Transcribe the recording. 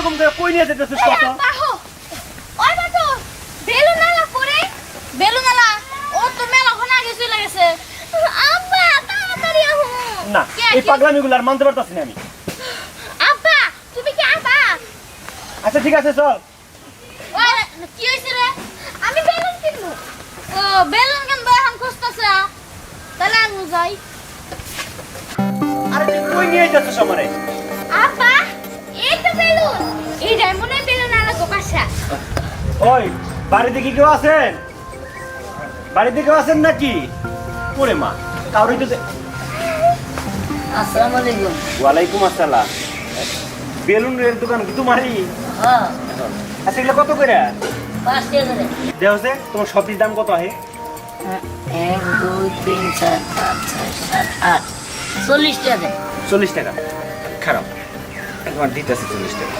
এরকম করে কই নিয়ে যেতেছিস কত? ওই বাতো বেলুনালা করে বেলুনালা ও তো মেলা ওখানে আগে চলে গেছে। আব্বা তাড়াতাড়ি আহো। না এই কি- পাগলামিগুলো আর মানতে পারতাছি না আমি। আব্বা তুমি কি আব্বা? আচ্ছা ঠিক আছে চল। কি হইছে রে? আমি বেলুন কিনবো। ও বেলুন কিনবো এখন খুঁজতেছে। তাহলে আমি যাই। আরে তুই কই নিয়ে যাচ্ছিস আমারে? ওই বাড়িতে কি কেউ আছেন? বাড়িতে কেউ আছেন নাকি? ওরে মা কাউরি তো আসসালামু আলাইকুম। ওয়ালাইকুম আসসালাম। বেলুনের দোকান কি তোমারই? হ্যাঁ। আচ্ছা এগুলো কত করে? পাঁচ টাকা করে। দেখ হচ্ছে তোমার সবজির দাম কত আছে এক দুই তিন চার পাঁচ ছয় সাত আট চল্লিশ টাকা। চল্লিশ টাকা। খারাপ। একবার দিতেছে চল্লিশ টাকা।